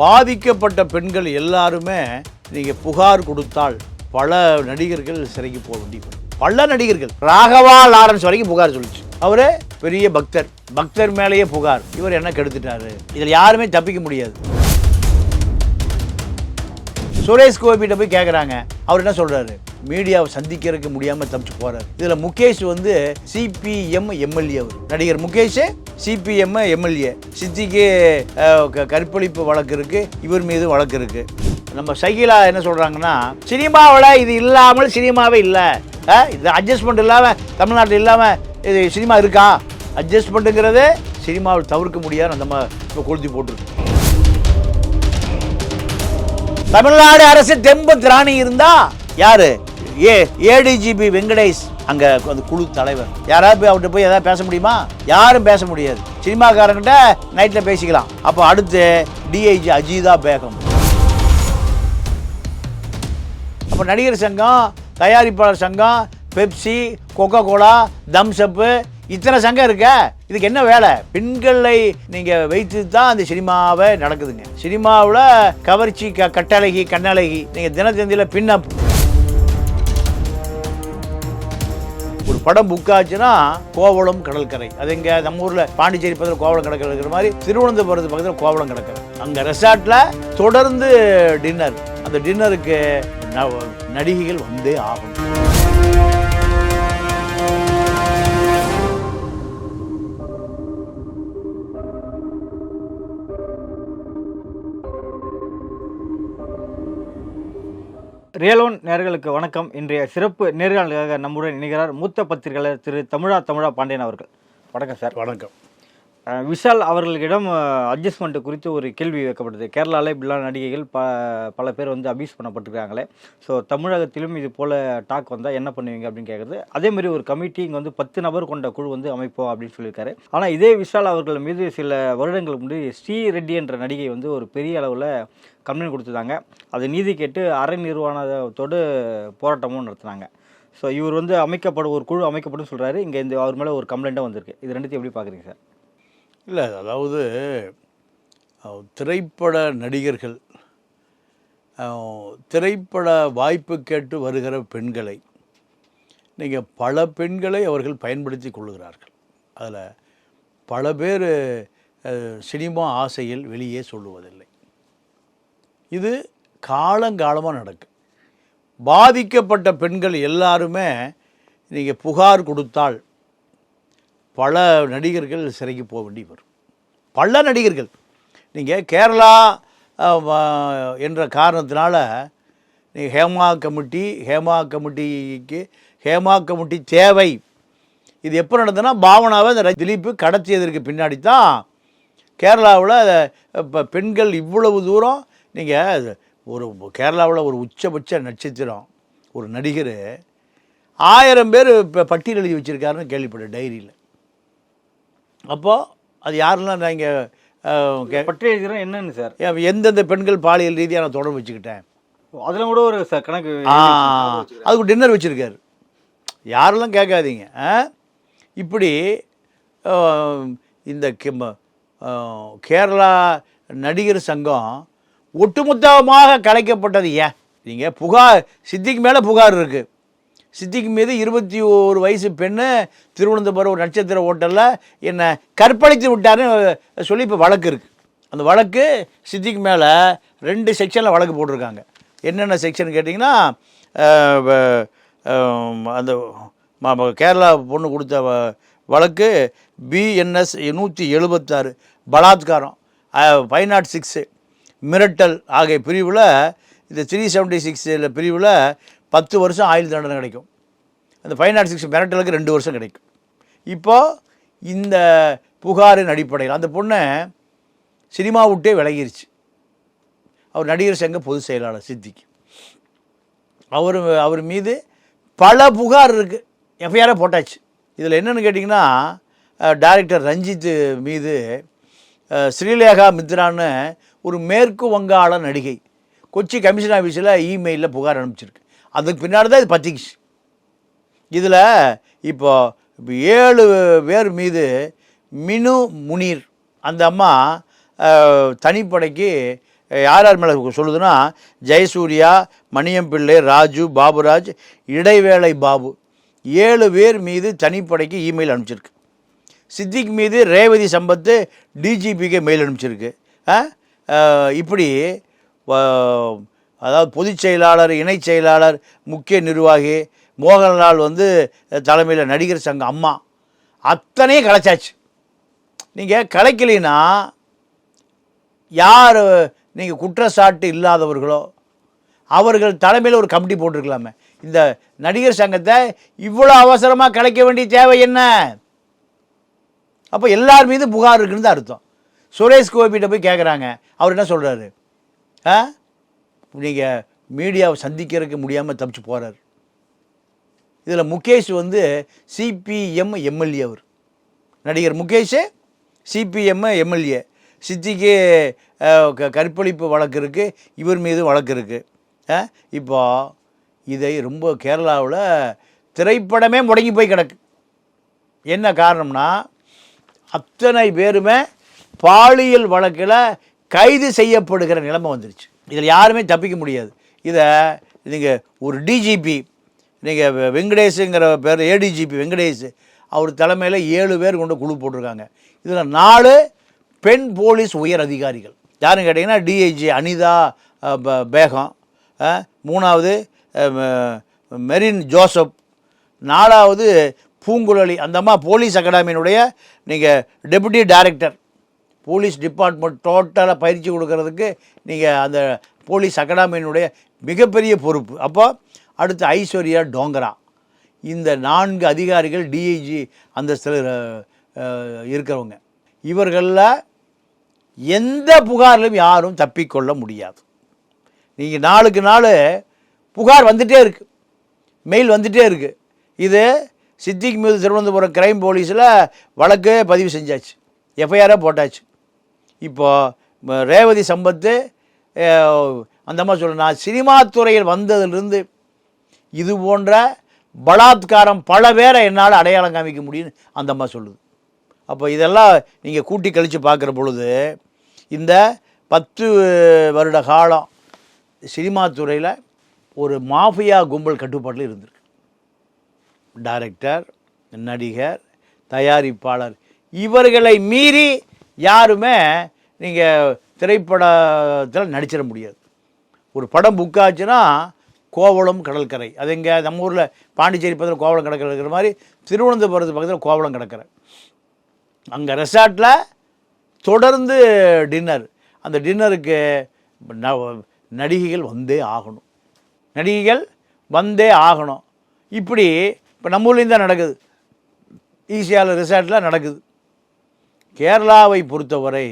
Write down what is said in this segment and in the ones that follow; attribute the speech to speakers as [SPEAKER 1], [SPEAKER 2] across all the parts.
[SPEAKER 1] பாதிக்கப்பட்ட பெண்கள் எல்லாருமே நீங்கள் புகார் கொடுத்தால் பல நடிகர்கள் சிறைக்கு போக வேண்டியது பல நடிகர்கள். ராகவா லாரன்ஸ் வரைக்கும் புகார் சொல்லிச்சு. அவரு பெரிய பக்தர். பக்தர் மேலேயே புகார். இவர் என்ன கெடுத்துட்டாரு? இதில் யாருமே தப்பிக்க முடியாது. சுரேஷ் கோபிட்ட போய் கேட்குறாங்க அவர் என்ன சொல்கிறாரு மீடியாவை சந்திக்கிறதுக்கு முடியாமல் தப்பிச்சு போகிறார் இதில் முகேஷ் வந்து சிபிஎம் எம்எல்ஏ அவர். நடிகர் முகேஷ் சிபிஎம் எம்எல்ஏ சித்திக்கு க- கற்பழிப்பு வழக்கு இருக்குது இவர் மீது வழக்கு இருக்குது நம்ம சகிலா என்ன சொல்கிறாங்கன்னா சினிமாவில் இது இல்லாமல் சினிமாவே இல்லை. இது அட்ஜஸ்ட்மெண்ட் இல்லாமல் தமிழ்நாட்டில் இல்லாமல் இது சினிமா இருக்கா? அட்ஜஸ்ட்மெண்ட்டுங்கிறது சினிமாவில் தவிர்க்க முடியாது நம்ம இப்போ கொளுத்தி போட்டுருக்கு. தமிழ்நாடு அரசு தெம்பு திராணி இருந்தா யாரு? ஏ ஏடிஜிபி வெங்கடேஷ் அங்கே அந்த குழு தலைவர். யாராவது போய் அவர்கிட்ட போய் எதாவது பேச முடியுமா? யாரும் பேச முடியாது. சினிமாக்காரங்கிட்ட நைட்டில் பேசிக்கலாம். அப்போ அடுத்து டிஐஜி அஜிதா பேகம். அப்போ நடிகர் சங்கம் தயாரிப்பாளர் சங்கம் பெப்சி கொக்கோ கோலா தம்ஸ்அப்பு இத்தனை சங்கம் இருக்க. இதுக்கு என்ன வேலை? பெண்களை நீங்கள் வைத்து தான் அந்த சினிமாவை நடக்குதுங்க. சினிமாவில் கவர்ச்சி க கட்டழகி கண்ணழகி நீங்கள் தினத்தந்தியில் பின்னப் படம் புக் ஆச்சுன்னா கோவளம் கடற்கரை. அது எங்க நம்ம ஊர்ல பாண்டிச்சேரி பக்கத்தில் கோவளம் கடற்கரை இருக்கிற மாதிரி திருவனந்தபுரத்து பக்கத்தில் கோவளம் கடற்கரை. அங்க ரெசார்ட்ல தொடர்ந்து டின்னர் அந்த டின்னருக்கு ந- நடிகைகள் வந்தே ஆகும்
[SPEAKER 2] ரியலோன் நேர்களுக்கு வணக்கம். இன்றைய சிறப்பு நேர்காணலுக்காக நம்முடன் இணைகிறார் மூத்த பத்திரிகையாளர் திரு. தமிழா தமிழா பாண்டியன் அவர்கள். வணக்கம் சார்.
[SPEAKER 1] வணக்கம்.
[SPEAKER 2] விஷால் அவர்களிடம் அட்ஜஸ்ட்மெண்ட் குறித்து ஒரு கேள்வி வைக்கப்பட்டது. கேரளாவில் இப்படிலாம் நடிகைகள் ப பல பேர் வந்து அபியூஸ் பண்ணப்பட்டிருக்காங்களே. ஸோ தமிழகத்திலும் இது போல் டாக் வந்தால் என்ன பண்ணுவீங்க அப்படின்னு கேட்குறது அதே மாதிரி ஒரு கமிட்டி இங்கே வந்து பத்து நபர் கொண்ட குழு வந்து அமைப்போம் அப்படின்னு சொல்லியிருக்காரு. ஆனால் இதே விஷால் அவர்கள் மீது சில வருடங்களுக்கு முன்னாடி ஸ்ரீ ரெட்டி என்ற நடிகை வந்து ஒரு பெரிய அளவில் கம்ப்ளைண்ட் கொடுத்துருந்தாங்க அது நீதி கேட்டு அரை நிர்வாணத்தோடு போராட்டமும் நடத்துனாங்க. ஸோ இவர் வந்து அமைக்கப்படும் ஒரு குழு அமைக்கப்படும் சொல்கிறாரு இங்கே இந்த அவர் மேலே ஒரு கம்ப்ளைண்ட்டாக வந்திருக்கு. இது ரெண்டுத்தையும் எப்படி பார்க்குறீங்க சார்?
[SPEAKER 1] இல்லை அதாவது திரைப்பட நடிகர்கள் திரைப்பட வாய்ப்பு கேட்டு வருகிற பெண்களை நீங்கள் பல பெண்களை அவர்கள் பயன்படுத்தி கொள்கிறார்கள். அதில் பல பேர் சினிமா ஆசையில் வெளியே சொல்லுவதில்லை. இது காலங்காலமாக நடக்கும் பாதிக்கப்பட்ட பெண்கள் எல்லாருமே நீங்கள் புகார் கொடுத்தால் பல நடிகர்கள் சிறைக்கு போக வேண்டி வரும். பல நடிகர்கள். நீங்கள் கேரளா என்ற காரணத்தினால நீங்கள் ஹேமா கமிட்டி ஹேமா கமிட்டிக்கு ஹேமா கமிட்டி தேவை. இது எப்போ நடந்ததுன்னா பாவனாவை இந்த திலீப்பு கடத்தியதற்கு பின்னாடி தான் கேரளாவில் இப்போ பெண்கள் இவ்வளவு தூரம் நீங்கள் ஒரு கேரளாவில் ஒரு உச்சபட்ச நட்சத்திரம் ஒரு நடிகர் ஆயிரம் பேர் இப்போ பட்டியல் எழுதி வச்சுருக்காருன்னு கேள்விப்பட்டேன் டைரியில். அப்போது அது யாரெல்லாம் நான் இங்கே
[SPEAKER 2] பற்றிய எழுதுகிறோம் என்னன்னு சார்?
[SPEAKER 1] எந்தெந்த பெண்கள் பாலியல் ரீதியாக நான் தொடர்பு வச்சுக்கிட்டேன்?
[SPEAKER 2] அதில் கூட ஒரு ச- கணக்கு
[SPEAKER 1] அதுக்கு டின்னர் வச்சுருக்காரு. யாரெல்லாம் கேட்காதீங்க? இப்படி இந்த கேரளா நடிகர் சங்கம் ஒட்டுமொத்தமாக கலைக்கப்பட்டது ஏன்? நீங்கள் புகார் சித்திக்கு மேலே புகார் இருக்குது சித்திக்கு மீது இருபத்தி ஒரு வயசு பெண்ணு திருவனந்தபுரம் நட்சத்திர ஹோட்டலில் என்னை கற்பழித்து விட்டாருன்னு சொல்லி இப்போ வழக்கு இருக்குது அந்த வழக்கு சித்திக்கு மேலே ரெண்டு செக்ஷனில் வழக்கு போட்டிருக்காங்க. என்னென்ன செக்ஷன் கேட்டிங்கன்னா அந்த கேரளா பொண்ணு கொடுத்த வழக்கு பிஎன்எஸ் நூற்றி எழுபத்தாறு பலாத்காரம் ஃபைவ் நாட் சிக்ஸு மிரட்டல் ஆகிய பிரிவில் இந்த த்ரீ செவன்ட்டி சிக்ஸில் பிரிவில் பத்து வருஷம் ஆயுள் தண்டனை கிடைக்கும். அந்த ஃபைவ் நாட் சிக்ஸ் மிரட்டலுக்கு ரெண்டு வருஷம் கிடைக்கும். இப்போது இந்த புகாரின் அடிப்படையில் அந்த பொண்ணை சினிமா விட்டே விலகிருச்சு. அவர் நடிகர் சங்க பொதுச் செயலாளர் சித்திக்கு. அவர் அவர் மீது பல புகார் இருக்குது எஃப்ஐஆரே போட்டாச்சு. இதில் என்னென்னு கேட்டிங்கன்னா டைரக்டர் ரஞ்சித் மீது ஸ்ரீலேகா மித்ரான்னு ஒரு மேற்கு வங்காள நடிகை கொச்சி கமிஷன் ஆஃபீஸில் இமெயிலில் புகார் அனுப்பிச்சிருக்கு. அதுக்கு பின்னாடி தான் இது பத்திக்குச்சு இதில் இப்போ ஏழு பேர் மீது மினு முனீர் அந்த அம்மா தனிப்படைக்கு யார் யார் மேலே சொல்லுதுன்னா ஜெயசூர்யா மணியம்பிள்ளை ராஜு பாபுராஜ் இடைவேளை பாபு. ஏழு பேர் மீது தனிப்படைக்கு இமெயில் அனுப்பிச்சிருக்கு. சித்திக் மீது ரேவதி சம்பத்து டிஜிபிக்கு மெயில் அனுப்பிச்சிருக்கு. ஆ? இப்படி அதாவது பொதுச் செயலாளர் இணைச் செயலாளர் முக்கிய நிர்வாகி மோகன்லால் வந்து தலைமையில் நடிகர் சங்கம் அம்மா. அத்தனையும் கலைச்சாச்சு. நீங்கள் கலைக்கலைன்னா யார் நீங்கள் குற்றச்சாட்டு இல்லாதவர்களோ அவர்கள் தலைமையில் ஒரு கமிட்டி போட்டிருக்கலாமே. இந்த நடிகர் சங்கத்தை இவ்வளோ அவசரமாக கலைக்க வேண்டிய தேவை என்ன? அப்போ எல்லார் மீது புகார் இருக்குன்னு தான் அர்த்தம். சுரேஷ் கோபிகிட்ட போய் கேட்குறாங்க அவர் என்ன சொல்கிறாரு ஆ? நீங்கள் மீடியாவை சந்திக்கிறதுக்கு முடியாமல் தப்பிச்சு போகிறார் இதில் முகேஷ் வந்து சிபிஎம் எம்எல்ஏ அவர். நடிகர் முகேஷ் சிபிஎம் எம்எல்ஏ சித்திக்கு க- கற்பழிப்பு வழக்கு இருக்குது இவர் மீது வழக்கு இருக்குது இப்போ இதை ரொம்ப கேரளாவில் திரைப்படமே முடங்கி போய் கிடக்கு. என்ன காரணம்னா அத்தனை பேருமே பாலியல் வழக்கில் கைது செய்யப்படுகிற நிலைமை வந்துருச்சு. இதில் யாருமே தப்பிக்க முடியாது. இதை நீங்கள் ஒரு டிஜிபி நீங்கள் வெங்கடேஷுங்கிற பேர் ஏடிஜிபி வெங்கடேஷ் அவர் தலைமையில் ஏழு பேர் கொண்டு குழு போட்டிருக்காங்க. இதில் நாலு பெண் போலீஸ் உயர் அதிகாரிகள். யாருன்னு கேட்டிங்கன்னா டிஐஜி அனிதா ப- பேகம். மூணாவது மெரின் ஜோசப். நாலாவது பூங்குழலி அந்தம்மா போலீஸ் அகாடமியினுடைய நீங்கள் டெபுட்டி டைரக்டர். போலீஸ் டிபார்ட்மெண்ட் டோட்டலாக பயிற்சி கொடுக்கறதுக்கு நீங்கள் அந்த போலீஸ் அகாடமியினுடைய மிகப்பெரிய பொறுப்பு. அப்போ அடுத்து ஐஸ்வர்யா டோங்கரா. இந்த நான்கு அதிகாரிகள் டிஐஜி அந்தஸ்தில் சில இருக்கிறவங்க. இவர்களில் எந்த புகாரிலும் யாரும் தப்பிக்கொள்ள முடியாது. நீங்கள் நாளுக்கு நாள் புகார் வந்துட்டே இருக்குது மெயில் வந்துட்டே இருக்குது இது சித்திக் மீது திருவனந்தபுரம் கிரைம் போலீஸில் வழக்கு பதிவு செஞ்சாச்சு. எஃப்ஐஆரே போட்டாச்சு. இப்போ ரேவதி சம்பத்து அந்த அம்மா சொல்ல நான் சினிமா துறையில் வந்ததிலிருந்து இது போன்ற பலாத்காரம் பல பேரை என்னால் அடையாளம் காமிக்க முடியும்னு அந்த அம்மா சொல்லுது. அப்போ இதெல்லாம் நீங்கள் கூட்டி கழித்து பார்க்குற பொழுது இந்த பத்து வருட காலம் சினிமா துறையில் ஒரு மாஃபியா கும்பல் கட்டுப்பாட்டில் இருந்திருக்கு. டைரக்டர் நடிகர் தயாரிப்பாளர் இவர்களை மீறி யாருமே நீங்கள் திரைப்படத்தில் நடிச்சிட முடியாது. ஒரு படம் புக் ஆச்சுன்னா கோவளம் கடற்கரை. அது எங்கே நம்ம ஊரில் பாண்டிச்சேரி பக்கத்தில் கோவளம் கடற்கரை இருக்கிற மாதிரி திருவனந்தபுரத்து பக்கத்தில் கோவளம் கடற்கரை. அங்கே ரெசார்ட்டில் தொடர்ந்து டின்னர் அந்த டின்னருக்கு ந- நடிகைகள் வந்தே ஆகணும். நடிகைகள் வந்தே ஆகணும். இப்படி இப்போ நம்ம ஊர்லேயும் தான் நடக்குது. ஈசிஆர் ரிசார்ட்டில் நடக்குது. கேரளாவை பொறுத்தவரை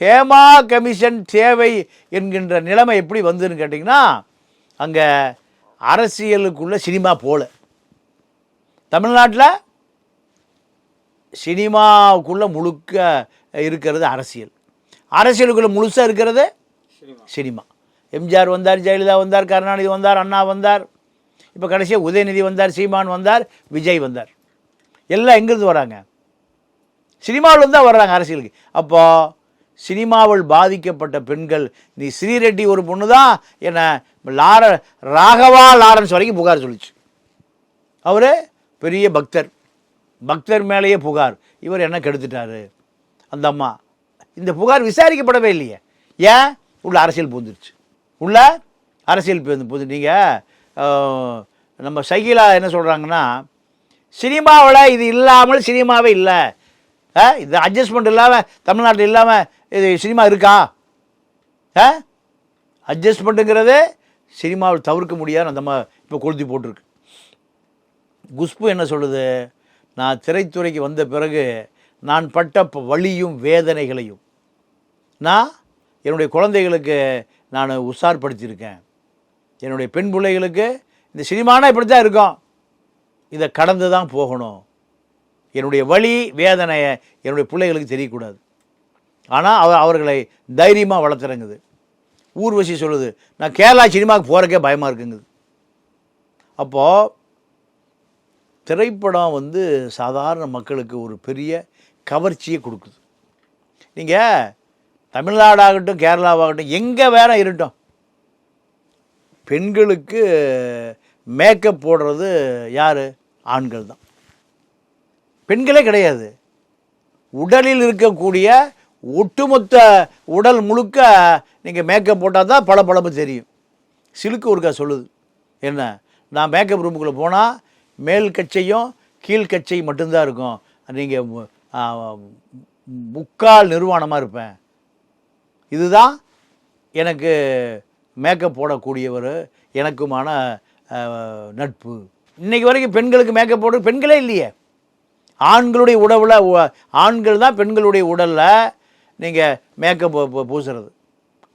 [SPEAKER 1] ஹேமா கமிஷன் தேவை என்கின்ற நிலைமை எப்படி வந்ததுன்னு கேட்டிங்கன்னா அங்கே அரசியலுக்குள்ள சினிமா போல. தமிழ்நாட்டில் சினிமாவுக்குள்ள முழுக்க இருக்கிறது அரசியல். அரசியலுக்குள்ள முழுசாக இருக்கிறது சினிமா. எம்ஜிஆர் வந்தார் ஜெயலலிதா வந்தார் கருணாநிதி வந்தார் அண்ணா வந்தார் இப்போ கடைசியாக உதயநிதி வந்தார் சீமான் வந்தார் விஜய் வந்தார். எல்லாம் எங்கேருந்து வராங்க? சினிமாவில் தான் வர்றாங்க அரசியலுக்கு. அப்போ சினிமாவில் பாதிக்கப்பட்ட பெண்கள் நீ ஸ்ரீரெட்டி ஒரு பொண்ணு தான் என்ன லார ராகவா லாரன்ஸ் வரைக்கும் புகார் சொல்லிச்சு. அவர் பெரிய பக்தர். பக்தர் மேலேயே புகார். இவர் என்ன கெடுத்துட்டாரு? அந்த அம்மா. இந்த புகார் விசாரிக்கப்படவே இல்லையே. ஏன்? உள்ள அரசியல் பூந்துருச்சு உள்ள அரசியல் பூந்து பூந்து நீங்கள் நம்ம சகிலா என்ன சொல்கிறாங்கன்னா சினிமாவில் இது இல்லாமல் சினிமாவே இல்லை. இது அட்ஜஸ்ட்மெண்ட் இல்லாமல் தமிழ்நாட்டில் இல்லாமல் இது சினிமா இருக்கா? ஆ? அட்ஜஸ்ட்மெண்ட்டுங்கிறது சினிமாவில் தவிர்க்க முடியாது நம்ம இப்போ கொளுத்தி போட்டிருக்கு. குஷ்பு என்ன சொல்லுது? நான் திரைத்துறைக்கு வந்த பிறகு நான் பட்ட வழியும் வலியும் வேதனைகளையும் நான் என்னுடைய குழந்தைகளுக்கு நான் உஷார்படுத்தியிருக்கேன். என்னுடைய பெண் பிள்ளைகளுக்கு இந்த சினிமானா இப்படி தான் இருக்கும். இதை கடந்து தான் போகணும். என்னுடைய வழி வேதனையை என்னுடைய பிள்ளைகளுக்கு தெரியக்கூடாது. ஆனால் அவ அவர்களை தைரியமாக வளர்த்துறங்குது. ஊர்வசி சொல்லுது நான் கேரளா சினிமாவுக்கு போகிறக்கே பயமாக இருக்குங்குது. அப்போது திரைப்படம் வந்து சாதாரண மக்களுக்கு ஒரு பெரிய கவர்ச்சியை கொடுக்குது. நீங்கள் தமிழ்நாடாகட்டும் கேரளாவாகட்டும் எங்கே வேற இருக்கட்டும் பெண்களுக்கு மேக்கப் போடுறது யார்? ஆண்கள் தான். பெண்களே கிடையாது. உடலில் இருக்கக்கூடிய ஒட்டுமொத்த உடல் முழுக்க நீங்கள் மேக்கப் போட்டால் தான் பளபளப்பு தெரியும். சிலுக்கு ஒருக்கா சொல்லுது. என்ன? நான் மேக்கப் ரூமுக்குள்ளே போனால் மேல் கச்சையும் கீழ் கச்சை மட்டும்தான் இருக்கும். நீங்கள் முக்கால் நிர்வாணமாக இருப்பேன். இதுதான் எனக்கு மேக்கப் போடக்கூடியவர் எனக்குமான நட்பு. இன்னைக்கு வரைக்கும் பெண்களுக்கு மேக்கப் போடுறது பெண்களே இல்லையே. ஆண்களுடைய உடவில் ஆண்கள் தான் பெண்களுடைய உடலில் நீங்கள் மேக்கப் பூசுறது.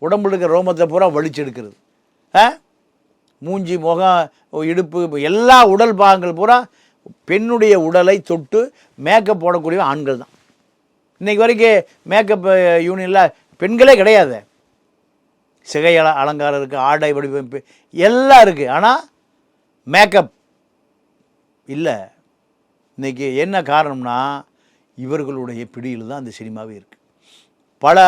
[SPEAKER 1] உடம்புல இருக்கிற ரோமத்தை பூரா வலிச்செடுக்கிறது ஆ? மூஞ்சி முகம் இடுப்பு எல்லா உடல் பாகங்கள் பூரா பெண்ணுடைய உடலை தொட்டு மேக்கப் போடக்கூடிய ஆண்கள் தான். இன்னைக்கு வரைக்கும் மேக்கப் யூனியனில் பெண்களே கிடையாது. சிகை அல அலங்காரம் இருக்குது ஆடை வடிவமைப்பு எல்லாம் இருக்குது ஆனால் மேக்கப் இல்லை. இன்றைக்கி என்ன காரணம்னா இவர்களுடைய பிடியில் தான் அந்த சினிமாவே இருக்குது பல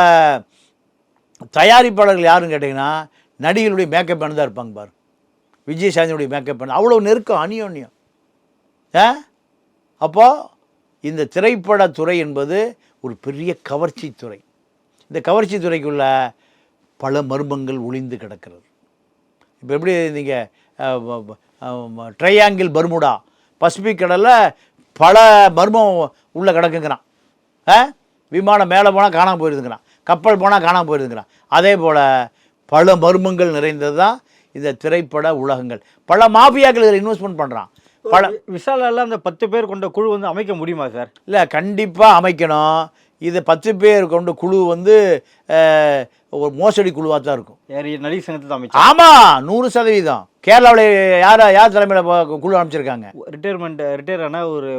[SPEAKER 1] தயாரிப்பாளர்கள் யாருன்னு கேட்டிங்கன்னா நடிகர்களுடைய மேக்கப் மேன் தான் இருப்பாங்க பாரு. விஜய் சாந்தியுடைய மேக்கப் மேன் அவ்வளோ நெருக்கம் அநியோன்யம். ஆ? அப்போது இந்த திரைப்படத்துறை என்பது ஒரு பெரிய கவர்ச்சி துறை. இந்த கவர்ச்சி துறைக்குள்ள பல மர்மங்கள் ஒளிந்து கிடக்கிறது. இப்போ எப்படி நீங்கள் ட்ரையாங்கிள் பர்முடா பசிபிக் கடலில் பல மர்மம் உள்ளே கிடக்குங்கிறான். ஆ? விமானம் மேலே போனால் காணாமல் போயிருந்துங்கிறான் கப்பல் போனால் காணாமல் போயிருந்துங்கிறான் அதே போல் பல மர்மங்கள் நிறைந்தது தான் இந்த திரைப்பட உலகங்கள். பல மாஃபியாக்கள் இதில் இன்வெஸ்ட்மெண்ட் பண்ணுறான் பல
[SPEAKER 2] விஷாலால அந்த பத்து பேர் கொண்ட குழு வந்து அமைக்க முடியுமா சார்?
[SPEAKER 1] இல்லை கண்டிப்பாக அமைக்கணும். இது பத்து பேர் கொண்ட குழு வந்து ஒரு மோசடி குழுவாக தான் இருக்கும்
[SPEAKER 2] நடிகர் சங்கத்தை அமைச்சர்.
[SPEAKER 1] ஆமாம் நூறு சதவீதம். கேரளாவில் யார் யார் தலைமையில் குழு அமைச்சிருக்காங்க?
[SPEAKER 2] ரிட்டையர்மெண்ட் ரிட்டையர் ஆன ஒரு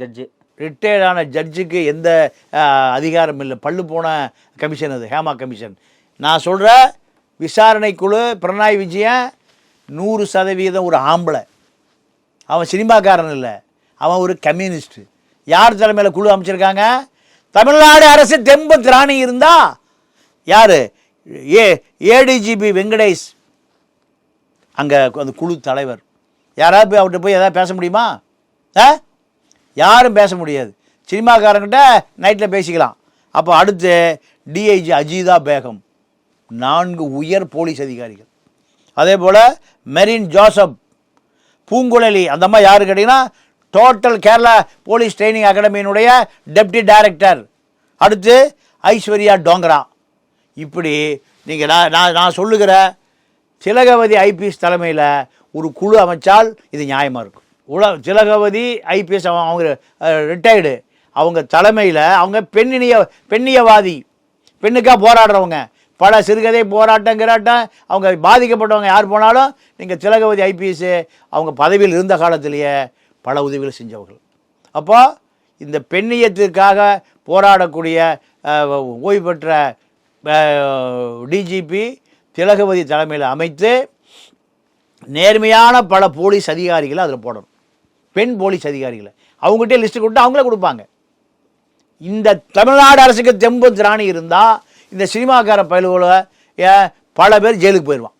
[SPEAKER 2] ஜட்ஜு
[SPEAKER 1] ரிட்டையர்டான ஜட்ஜுக்கு எந்த அதிகாரம் இல்லை. பல்லு போன கமிஷன் அது ஹேமா கமிஷன் நான் சொல்கிற விசாரணை குழு பிரணாய் விஜயன் நூறு சதவீதம் ஒரு ஆம்பளை. அவன் சினிமாக்காரன் இல்லை. அவன் ஒரு கம்யூனிஸ்ட் யார் தலைமையில் குழு அமைச்சிருக்காங்க? தமிழ்நாடு அரசு தெம்பு திராணி இருந்தா யார்? ஏ ஏடிஜிபி வெங்கடேஷ். அங்கே அந்த குழு தலைவர். யாராவது போய் அவர்கிட்ட போய் எதாவது பேச முடியுமா? ஆ? யாரும் பேச முடியாது. சினிமாக்காரங்கிட்ட நைட்டில் பேசிக்கலாம். அப்போ அடுத்து டிஐஜி அஜிதா பேகம். நான்கு உயர் போலீஸ் அதிகாரிகள். அதே போல் மெரின் ஜோசப். பூங்குழலி அந்த அம்மா யாரு கேட்டிங்கன்னா டோட்டல் கேரளா போலீஸ் ட்ரைனிங் அகாடமியினுடைய டெப்டி டைரக்டர் அடுத்து ஐஸ்வர்யா டோங்கரா. இப்படி நீங்கள் நான் நான் நான் சொல்லுகிற திலகவதி ஐபிஎஸ் தலைமையில் ஒரு குழு அமைச்சால் இது நியாயமாக இருக்கும். உல திலகவதி ஐபிஎஸ் அவங்க ரிட்டையர்டு அவங்க தலைமையில் அவங்க பெண்ணினிய பெண்ணியவாதி பெண்ணுக்காக போராடுறவங்க. பல சிறுகதை போராட்டம் கிராட்டம் அவங்க பாதிக்கப்பட்டவங்க யார் போனாலும் நீங்கள் திலகவதி ஐபிஎஸ் அவங்க பதவியில் இருந்த காலத்திலேயே பல உதவிகள் செஞ்சவர்கள். அப்போ இந்த பெண்ணியத்திற்காக போராடக்கூடிய ஓய்வு பெற்ற டிஜிபி திலகவதி தலைமையில் அமைத்து நேர்மையான பல போலீஸ் அதிகாரிகளை அதில் போடணும். பெண் போலீஸ் அதிகாரிகளை. அவங்ககிட்டே லிஸ்ட்டு கொடுத்து அவங்களே கொடுப்பாங்க. இந்த தமிழ்நாடு அரசுக்கு தெம்பு திராணி இருந்தால் இந்த சினிமாக்கார பயில்களை பல பேர் ஜெயிலுக்கு போயிடுவான்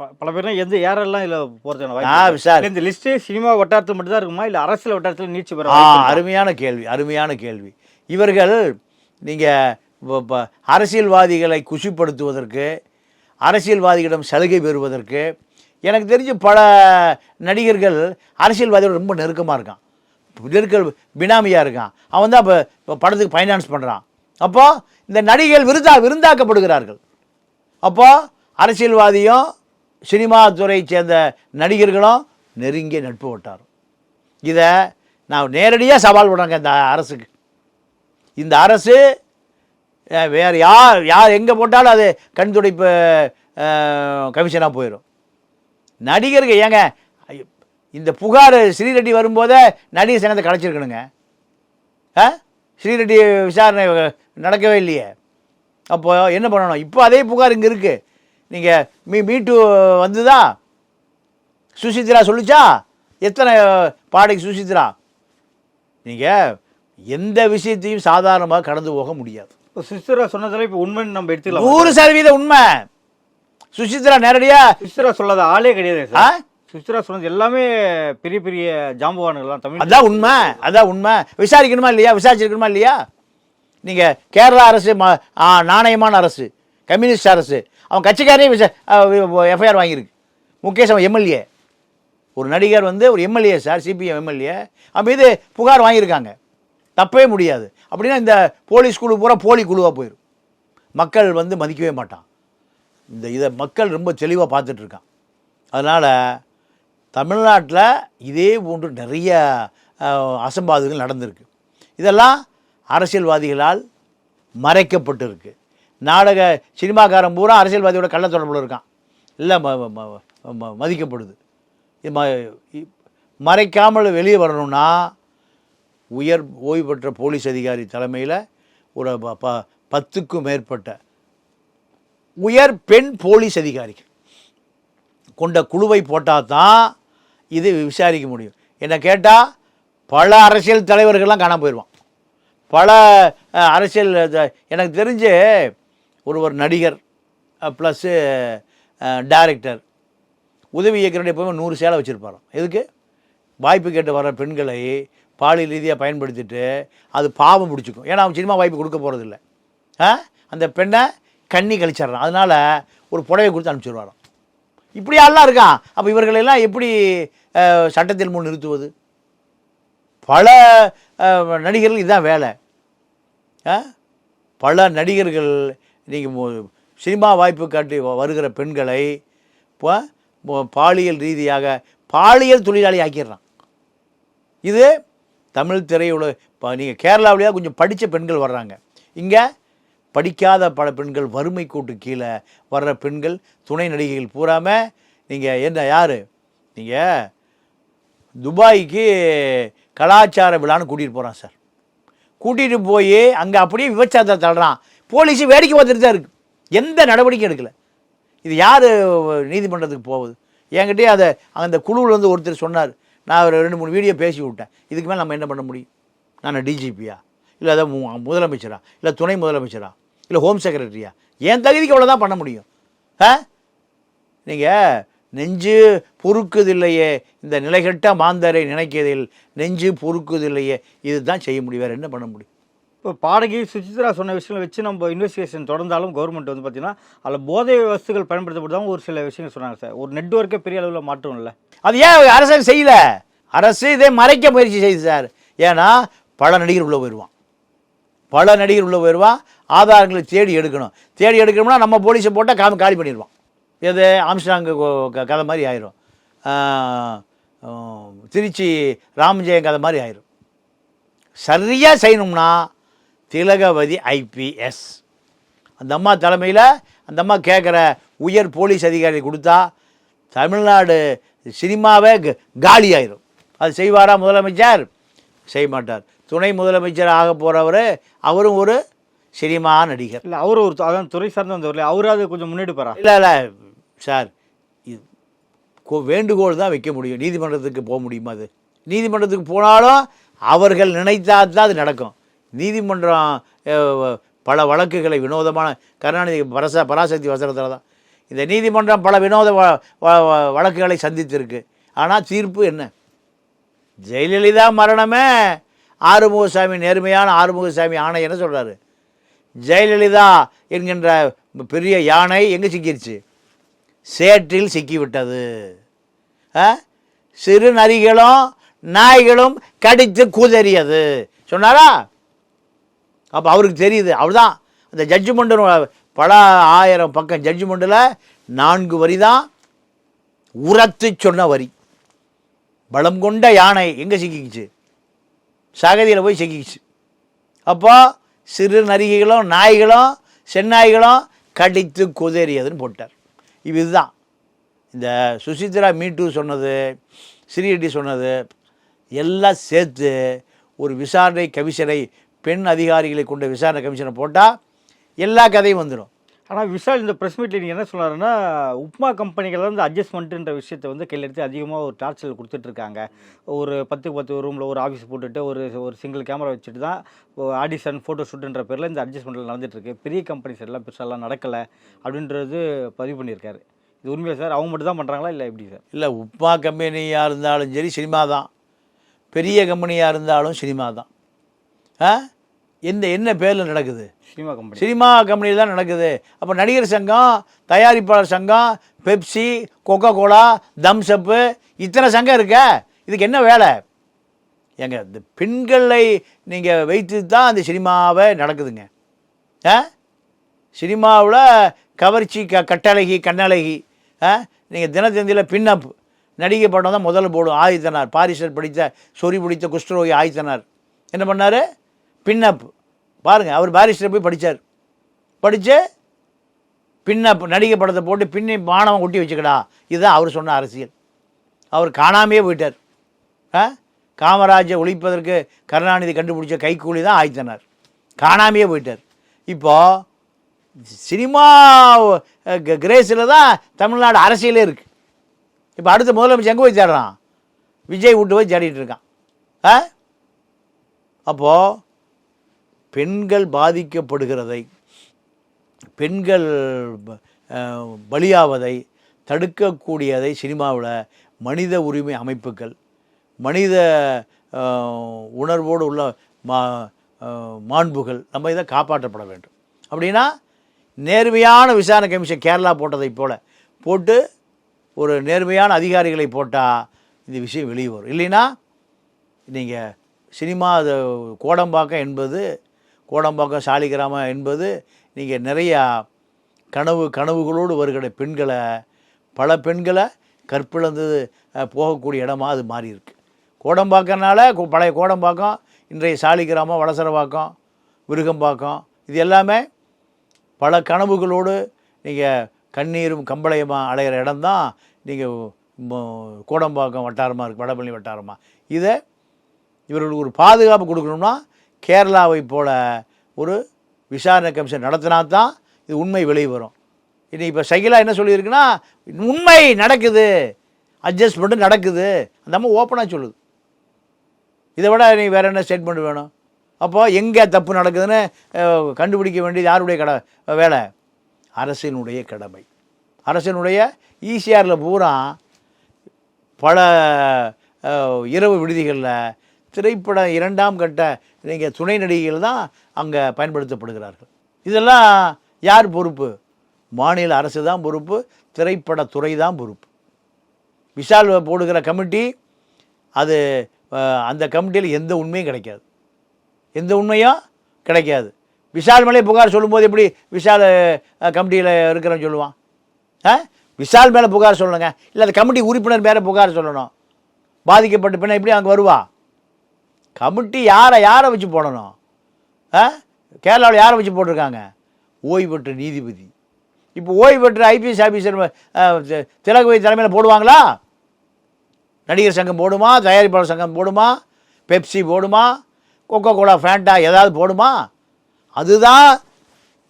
[SPEAKER 2] பல பேர்னா எந்த யாரெல்லாம் இதில் போகிறதுக்கான? இந்த லிஸ்ட்டு சினிமா வட்டாரத்தில் மட்டும் தான் இருக்குமா? இல்லை அரசியல் வட்டாரத்தில் நீட்சி பெற?
[SPEAKER 1] அருமையான கேள்வி அருமையான கேள்வி. இவர்கள் நீங்கள் அரசியல்வாதிகளை குஷிப்படுத்துவதற்கு அரசியல்வாதிகளிடம் சலுகை பெறுவதற்கு எனக்கு தெரிஞ்சு பல நடிகர்கள் அரசியல்வாதியோட ரொம்ப நெருக்கமாக இருக்கான். நெருக்கல் பினாமியாக இருக்கான். அவன் தான் இப்போ இப்போ படத்துக்கு ஃபைனான்ஸ் பண்ணுறான் அப்போ இந்த நடிகைகள் விருதா விருந்தாக்கப்படுகிறார்கள். அப்போ அரசியல்வாதியும் சினிமா துறையை சேர்ந்த நடிகர்களும் நெருங்கிய நட்பு வட்டாரம். இதை நான் நேரடியாக சவால் விடுறேங்க இந்த அரசுக்கு. இந்த அரசு வேறு யார் யார் எங்கே போட்டாலும் அது கண் துடைப்பு கமிஷனாக போயிடும் நடிகருக்கு ஏங்க இந்த புகார் ஸ்ரீரெட்டி வரும்போதே நடிகர் சங்கத்தை கலைச்சிருக்கணுங்க. ஆ ஸ்ரீரெட்டி விசாரணை நடக்கவே இல்லையே. அப்போ என்ன பண்ணணும்? இப்போ அதே புகார் இங்கே இருக்குது நீங்கள் மீ மீட்டு வந்துதா? சுசித்ரா சொல்லுச்சா? எத்தனை பாடைக்கு சுசித்ரா நீங்கள் எந்த விஷயத்தையும் சாதாரணமாக கடந்து போக முடியாது.
[SPEAKER 2] இப்போ சுசித்ரா சொன்னதில் இப்போ உண்மைன்னு நம்ம எடுத்துக்கலாம்.
[SPEAKER 1] நூறு சதவீத உண்மை. சுசித்ரா நேரடியா?
[SPEAKER 2] சுசித்ரா சொல்லாத ஆளே கிடையாது
[SPEAKER 1] ஆ?
[SPEAKER 2] சுசித்ரா சொன்னது எல்லாமே பெரிய பெரிய ஜாம்பவான்கள்லாம் தமிழ்
[SPEAKER 1] அதான் உண்மை அதான் உண்மை. விசாரிக்கணுமா இல்லையா? விசாரிச்சிருக்கணுமா இல்லையா? நீங்க கேரளா அரசு நாணயமான அரசு கம்யூனிஸ்ட் அரசு அவன் கட்சிக்காரே விசா எஃப்ஐஆர் வாங்கியிருக்கு. முகேஷ் அவன் எம்எல்ஏ ஒரு நடிகர் வந்து ஒரு எம்எல்ஏ சார் சிபிஎம் எம்எல்ஏ அவன் மீது புகார் வாங்கியிருக்காங்க. தப்பவே முடியாது. அப்படின்னா இந்த போலீஸ் குழு பூரா போலி குழுவாக போயிடும் மக்கள் வந்து மதிக்கவே மாட்டான். இந்த இதை மக்கள் ரொம்ப தெளிவாக பார்த்துட்ருக்கான் அதனால் தமிழ்நாட்டில் இதே போன்று நிறைய அஹ், நடந்திருக்கு. இதெல்லாம் அரசியல்வாதிகளால் மறைக்கப்பட்டிருக்கு. நாடக சினிமாக்காரன் பூரா அரசியல்வாதியோட கள்ள தொடர்பில் இருக்கான். இல்லை ம ம- மதிக்கப்படுது. இது ம மறைக்காமல் வெளியே வரணும்னா உயர் ஓய்வு பெற்ற போலீஸ் அதிகாரி தலைமையில் ஒரு ப- ப- பத்துக்கும் மேற்பட்ட உயர் பெண் போலீஸ் அதிகாரிகள் கொண்ட குழுவை போட்டால் தான் இது விசாரிக்க முடியும். என்ன கேட்டால் பல அரசியல் தலைவர்கள்லாம் காண போயிடுவான் பல அரசியல் த- எனக்கு தெரிஞ்சு ஒருவர் நடிகர் ப்ளஸ்ஸு டைரக்டர் உதவி இயக்குனர் எப்போவுமே நூறு சேலை வச்சுருப்பாராம். எதுக்கு? வாய்ப்பு கேட்டு வர பெண்களை பாலியல் ரீதியாக பயன்படுத்திட்டு அது பாவம் பிடிச்சிக்கும். ஏன்னா அவன் சினிமா வாய்ப்பு கொடுக்க போகிறதில்ல ஆ? அந்த பெண்ணை கண்ணி கழிச்சிட்றான். அதனால் ஒரு புடவை கொடுத்து அனுப்பிச்சிடுவாராம். இப்படி ஆள்லாம் இருக்கான். அப்போ இவர்களெல்லாம் எப்படி சட்டத்தில் முன் நிறுத்துவது? பல நடிகர்கள் இதுதான் வேலை. ஆ? பல நடிகர்கள் நீங்கள் சினிமா வாய்ப்பு காட்டி வருகிற பெண்களை இப்போ பாலியல் ரீதியாக பாலியல் தொழிலாளி ஆக்கிடுறான். இது தமிழ் திரையுல இப்போ நீங்கள் கேரளாவிலேயே கொஞ்சம் படித்த பெண்கள் வர்றாங்க. இங்கே படிக்காத பல பெண்கள் வறுமை கூட்டு கீழே வர்ற பெண்கள் துணை நடிகைகள் பூராமல் நீங்கள் என்ன யார்? நீங்கள் துபாய்க்கு கலாச்சார விழான்னு கூட்டிகிட்டு போகிறான் சார். கூட்டிகிட்டு போய் அங்கே அப்படியே விபச்சாரத்தை தள்ளுறான். போலீஸ் வேடிக்கை பார்த்துட்டு தான் இருக்குது எந்த நடவடிக்கையும் எடுக்கலை. இது யார் நீதிமன்றத்துக்கு போகுது? என்கிட்டயே அதை அந்த குழுவில் வந்து ஒருத்தர் சொன்னார். நான் ஒரு ரெண்டு மூணு வீடியோ பேசி விட்டேன். இதுக்கு மேலே நம்ம என்ன பண்ண முடியும்? நான் டிஜிபியா இல்லை அதான் மு- முதலமைச்சரா? இல்லை துணை முதலமைச்சரா? இல்லை ஹோம் செக்ரட்டரியா என் தகுதிக்கு அவ்வளோ தான் பண்ண முடியும். ஆ? நீங்கள் நெஞ்சு பொறுக்குதில்லையே. இந்த நிலைகட்ட மாந்தரை நினைக்கிறதில் நெஞ்சு பொறுக்குதில்லையே. இதுதான் செய்ய முடியும். வேறு என்ன பண்ண முடியும்?
[SPEAKER 2] இப்போ பாடகி சுசித்ரா சொன்ன விஷயங்களை வச்சு நம்ம இன்வெஸ்டிகேஷன் தொடர்ந்தாலும் கவர்மெண்ட் வந்து பார்த்தீங்கன்னா அதில் போதை வஸ்துகள் பயன்படுத்தப்படுதான் ஒரு சில விஷயங்கள் சொன்னாங்க சார். ஒரு நெட்வொர்க்கே பெரிய அளவில் மாற்றம் இல்லை.
[SPEAKER 1] அது ஏன் அரசு செய்யல? அரசு இதே மறைக்க முயற்சி செய்யுது சார். ஏன்னா பல நடிகர் உள்ளே போயிடுவான் பல நடிகர் உள்ளே போயிடுவான் ஆதாரங்களை தேடி எடுக்கணும். தேடி எடுக்கணும்னா நம்ம போலீஸை போட்டால் காமி காலி பண்ணிடுவான். எது ஆம்ஸ்டாங்கு கதை மாதிரி ஆயிரும். திருச்சி ராமஜெயம் கதை மாதிரி ஆயிரும். சரியாக செய்யணும்னா திலகவதி ஐபிஎஸ் அந்த அம்மா தலைமையில் அந்த அம்மா கேட்குற உயர் போலீஸ் அதிகாரி கொடுத்தா தமிழ்நாடு சினிமாவே காலியாயிரும். அது செய்வாரா முதலமைச்சர்? செய்ய மாட்டார் துணை முதலமைச்சர் ஆக போகிறவர் அவரும் ஒரு சினிமா நடிகர்.
[SPEAKER 2] இல்லை அவரும் ஒரு அதான் துறை சார்ந்த வந்தவர் அவராது கொஞ்சம் முன்னெடுப்பாரா
[SPEAKER 1] இல்லை இல்லை சார் இது கோ- வேண்டுகோள் தான் வைக்க முடியும். நீதிமன்றத்துக்கு போக முடியுமா அது? நீதிமன்றத்துக்கு போனாலும் அவர்கள் நினைத்தால் தான் அது நடக்கும். நீதிமன்றம் பல வழக்குகளை வினோதமான கருணாநிதி பரச பராசக்தி வசனத்தில் தான். இந்த நீதிமன்றம் பல வினோத வ- வ- வழக்குகளை சந்தித்திருக்கு. ஆனால் தீர்ப்பு என்ன? ஜெயலலிதா மரணமே ஆறுமுகசாமி நேர்மையான ஆறுமுகசாமி ஆணை என்ன சொல்கிறாரு ஜெயலலிதா என்கின்ற பெரிய யானை எங்கே சிக்கிருச்சு? சேற்றில் சிக்கிவிட்டது. ஆ? சிறு நரிகளும் நாய்களும் கடித்து குதறியது. சொன்னாரா? அப்போ அவருக்கு தெரியுது. அவர்தான். அந்த ஜட்ஜ்மெண்ட்டு பல ஆயிரம் பக்கம் ஜட்ஜ்மெண்ட்டில் நான்கு வரி தான் உரத்து சொன்ன வரி. பலம் கொண்ட யானை எங்கே சிக்கிக்கிச்சு? சகதியில் போய் சிக்கிக்கிச்சு. அப்போ சிறு நரிகைகளும் நாய்களும் செந்நாய்களும் கடித்து குதறியதுன்னு போட்டார். இதுதான். இந்த சுசித்ரா மீட்டு சொன்னது ஸ்ரீரெட்டி சொன்னது எல்லாம் சேர்த்து ஒரு விசாரணை கமிஷனை பெண் அதிகாரிகளை கொண்ட விசாரணை கமிஷனை போட்டால் எல்லா கதையும் வந்துடும்
[SPEAKER 2] ஆனால் விஷால் இந்த ப்ரெஸ் மீட்டில் நீங்கள் என்ன சொன்னாருன்னா உப்மா கம்பெனிகள் வந்து அட்ஜஸ்ட்மெண்ட்டுன்ற விஷயத்தை வந்து கையில் எடுத்து அதிகமாக ஒரு டார்ச்சல் கொடுத்துட்ருக்காங்க ஒரு பத்துக்கு பத்து ரூமில் ஒரு ஆஃபீஸ் போட்டுட்டு ஒரு ஒரு சிங்கிள் கேமரா வச்சுட்டு தான் ஆடிஷன் ஃபோட்டோ ஷூட்டுன்ற பேரில் இந்த அட்ஜஸ்ட்மெண்ட்டில் நடந்துட்டுருக்கு பெரிய கம்பெனிஸ் எல்லாம் பெருசாலாம் நடக்கலை அப்படின்றது பதிவு பண்ணியிருக்காரு. இது உண்மையா சார்? அவங்க மட்டும் தான் பண்ணுறாங்களா இல்லை எப்படி சார்?
[SPEAKER 1] இல்லை உப்மா கம்பெனியாக இருந்தாலும் சரி சினிமா தான். பெரிய கம்பெனியாக இருந்தாலும் சினிமா தான். எந்த என்ன பேரில் நடக்குது?
[SPEAKER 2] Cinema company.
[SPEAKER 1] சினிமா கம்பெனியில் தான் நடக்குது. அப்போ நடிகர் சங்கம் தயாரிப்பாளர் சங்கம் பெப்சி கொக்கோ கோலா தம்ஸ்அப்பு இத்தனை சங்கம் இருக்க. இதுக்கு என்ன வேலை? ஏங்க இந்த பெண்களை நீங்கள் வைத்து தான் அந்த சினிமாவை நடக்குதுங்க. ஆ? சினிமாவில் கவர்ச்சி க கட்டழகி கண்ணழகி. ஆ? நீங்கள் தினத்தந்தியில் பின்னப் நடிகை படம் தான் முதல்ல போடும். ஆதித்தனார் பாரிசர் படித்த சொறி பிடித்த குஷ்டரோகி ஆதித்தனார். என்ன பண்ணார்? பின்னப் பாருங்கள் அவர் பாரிஸ்டர் போய் படித்தார் படித்து பின்னப் நடிகை படத்தை போட்டு பின்னி மாணவன் ஒட்டி வச்சுக்கடா. இதுதான் அவர் சொன்ன அரசியல். அவர் காணாமையே போயிட்டார். ஆ? காமராஜை ஒழிப்பதற்கு கருணாநிதி கண்டுபிடிச்ச கைக்கூலி தான் ஆய்த்தனர் காணாமையே போயிட்டார். இப்போது சினிமா கிரேஸில் தான் தமிழ்நாடு அரசியலே இருக்குது இப்போ அடுத்த முதலமைச்சர் எங்கே போய் தேடுறான் விஜய் விட்டு போய் தேடிட்டு இருக்கான். ஆ? அப்போது பெண்கள் பாதிக்கப்படுகிறதை பெண்கள் பலியாவதை தடுக்கக்கூடியதை சினிமாவில் மனித உரிமை அமைப்புகள் மனித உணர்வோடு உள்ள மா மாண்புகள் நம்ம இதை காப்பாற்றப்பட வேண்டும். அப்படின்னா நேர்மையான விசாரணை கமிஷன் கேரளா போட்டதைப் போல் போட்டு ஒரு நேர்மையான அதிகாரிகளை போட்டால் இந்த விஷயம் வெளியே வரும். இல்லைன்னா நீங்கள் சினிமா அது கோடம்பாக்கம் என்பது கோடம்பாக்கம் சாலிகிராமம் என்பது நீங்கள் நிறையா கனவு கனவுகளோடு வருகிற பெண்களை பல பெண்களை கற்பிழந்து போகக்கூடிய இடமா அது மாறி இருக்கு கோடம்பாக்கம்னால கோ- பழைய கோடம்பாக்கம் இன்றைய சாலிகிராமம் வடசரவாக்கம் விருகம்பாக்கம் இது எல்லாமே பல கனவுகளோடு நீங்கள் கண்ணீரும் கம்பளையமாக அலையிற இடம்தான் நீங்கள் கோடம்பாக்கம் வட்டாரமாக இருக்குது வடபழனி வட்டாரமாக இதை இவர்களுக்கு ஒரு பாதுகாப்பு கொடுக்கணும்னா கேரளாவை போல ஒரு விசாரணை கமிஷன் நடத்தினா தான் இது உண்மை வெளியே வரும். இது இப்போ சகிலா என்ன சொல்லியிருக்குன்னா உண்மை நடக்குது அட்ஜஸ்ட்மெண்ட்டு நடக்குது அந்த அம்மா ஓப்பனாக சொல்லுது. இதை விட நீ வேறு என்ன ஸ்டேட்மெண்ட் வேணும்? அப்போது எங்கே தப்பு நடக்குதுன்னு கண்டுபிடிக்க வேண்டியது யாருடைய கடை வேலை? அரசினுடைய கடமை. அரசினுடைய ஈசிஆரில் பூரா பல இரவு விடுதிகளில் திரைப்பட இரண்டாம் கட்ட நீங்கள் துணை நடிகைகள் தான் அங்கே பயன்படுத்தப்படுகிறார்கள். இதெல்லாம் யார் பொறுப்பு? மாநில அரசு தான் பொறுப்பு திரைப்படத்துறை தான் பொறுப்பு. விஷால் போடுகிற கமிட்டி அது அந்த கமிட்டியில் எந்த உண்மையும் கிடைக்காது. எந்த உண்மையும் கிடைக்காது. விஷால் மேலே புகார் சொல்லும்போது எப்படி விஷால் கமிட்டியில் இருக்கிறேன்னு சொல்லுவான்? ஆ விஷால் மேலே புகார் சொல்லணுங்க. இல்லை அந்த கமிட்டி உறுப்பினர் மேலே புகார் சொல்லணும். பாதிக்கப்பட்ட பின்ன எப்படி அங்கே வருவா? கமிட்டி யாரை யாரை வச்சு போடணும்? ஆ? கேரளாவில் யாரை வச்சு போட்டிருக்காங்க? ஓய்வு பெற்ற நீதிபதி. இப்போ ஓய்வு பெற்ற ஐபிஎஸ் ஆஃபீஸர் திலகவை தலைமையில் போடுவாங்களா? நடிகர் சங்கம் போடுமா? தயாரிப்பாளர் சங்கம் போடுமா? பெப்சி போடுமா? கொக்கோ கோலா ஃபேண்டா ஏதாவது போடுமா? அதுதான்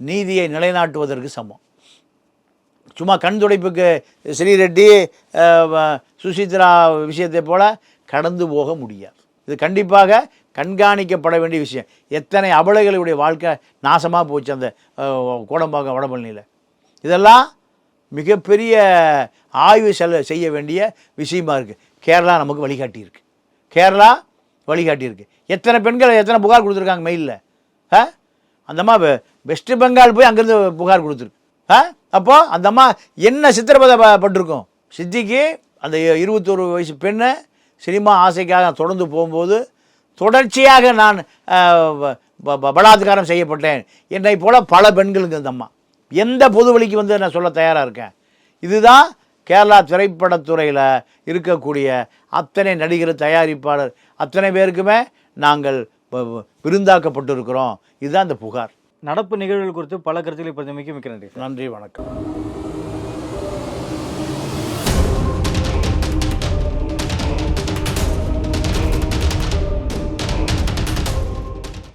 [SPEAKER 1] நீதியை நிலைநாட்டுவதற்கு சமம். சும்மா கண் துடைப்புக்கு ஸ்ரீரெட்டி சுசித்ரா விஷயத்தை போல கடந்து போக முடியாது. இது கண்டிப்பாக கண்காணிக்கப்பட வேண்டிய விஷயம். எத்தனை அபலைகளுடைய வாழ்க்கை நாசமாக போச்சு அந்த கோடம்பாக்கம் வடபழனியில். இதெல்லாம் மிகப்பெரிய ஆய்வு செல்ல செய்ய வேண்டிய விஷயமா இருக்குது கேரளா நமக்கு வழிகாட்டியிருக்கு. கேரளா வழிகாட்டியிருக்கு. எத்தனை பெண்கள் எத்தனை புகார் கொடுத்துருக்காங்க மெயிலில்? ஆ? அந்தம்மா வெஸ்ட் பெங்கால் போய் அங்கேருந்து புகார் கொடுத்துருக்கு. ஆ? அப்போது அந்தம்மா என்ன சித்திரவதை ப- பட்டிருக்கும்? சித்திக்கு அந்த இருபத்தோரு வயசு பெண்ணை சினிமா ஆசைக்காக தொடர்ந்து போகும்போது தொடர்ச்சியாக நான் பலாத்காரம் செய்யப்பட்டேன். என்னை போல பல பெண்களுக்கு அந்த அம்மா. எந்த பொது வழிக்கு வந்து நான் சொல்ல தயாராக இருக்கேன்? இதுதான் கேரளா திரைப்படத்துறையில் இருக்கக்கூடிய அத்தனை நடிகர் தயாரிப்பாளர் அத்தனை பேருக்குமே நாங்கள் வ- வ- விருந்தாக்கப்பட்டிருக்கிறோம். இதுதான் இந்த புகார்.
[SPEAKER 2] நடப்பு நிகழ்வுகள் குறித்து பல கருத்துக்களை பிரதிமைக்கு மிக்க நன்றி.
[SPEAKER 1] நன்றி வணக்கம்.